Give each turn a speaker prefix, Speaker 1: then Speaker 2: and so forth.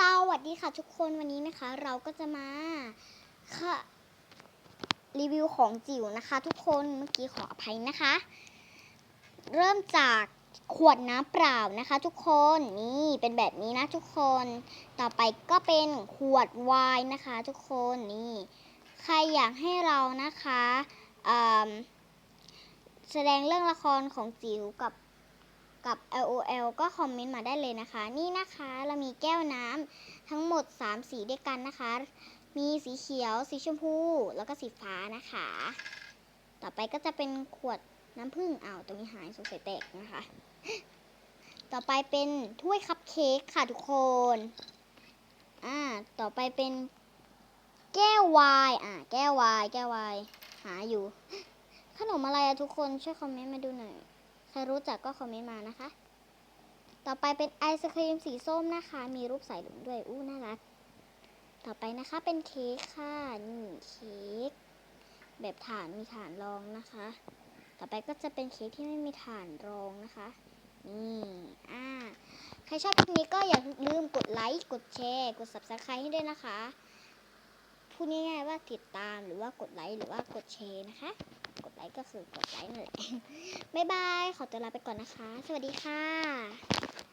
Speaker 1: สวัสดีค่ะทุกคนวันนี้นะคะ เราก็จะมาค่ะรีวิวของจิ๋วนะคะ ทุกคนเมื่อกี้ขออภัยนะคะ เริ่มจากขวดน้ำเปล่านะคะ ทุกคนนี่เป็นแบบนี้นะทุกคน ต่อไปก็เป็นขวดไวน์นะคะ ทุกคนนี่ใครอยากให้เรานะคะแสดงเรื่องละครของจิ๋วกับ กับ LOL ก็คอมเมนต์มาได้เลยนะคะ นี่นะคะเรามีแก้วน้ำทั้งหมด 3 สีด้วยกันนะคะ มีสีเขียว สีชมพู แล้วก็สีฟ้านะคะ ต่อไปก็จะเป็นขวดน้ำผึ้งอ้าวตรงนี้หายสงสัยแตกนะคะ ต่อไปเป็นถ้วยคัพเค้กค่ะทุกคนอ่าต่อไปเป็นแก้ววายอ่าแก้ววายแก้ววายหาอยู่ ขนมอะไรอะทุกคนช่วยคอมเมนต์มาดูหน่อย ใครรู้จักก็คอมเมนต์มานะคะ ต่อไปเป็นไอศครีมสีส้มนะคะ มีรูปสายลุงด้วย อู้น่ารัก ต่อไปนะคะเป็นเค้กค่ะนี่เค้กแบบฐานมีฐานรองนะคะ ต่อไปก็จะเป็นเค้กที่ไม่มีฐานรองนะคะ นี่อ่าใครชอบคลิปนี้ก็อย่าลืมกดไลค์ กดแชร์ กด subscribe ให้ด้วยนะคะ พูดง่ายๆว่าติดตามหรือว่ากดไลค์หรือว่ากดแชร์นะคะ กดไลค์ก็คือกดไลค์นั่นแหละบ๊ายบาย ขอตัวลาไปก่อนนะคะ สวัสดีค่ะ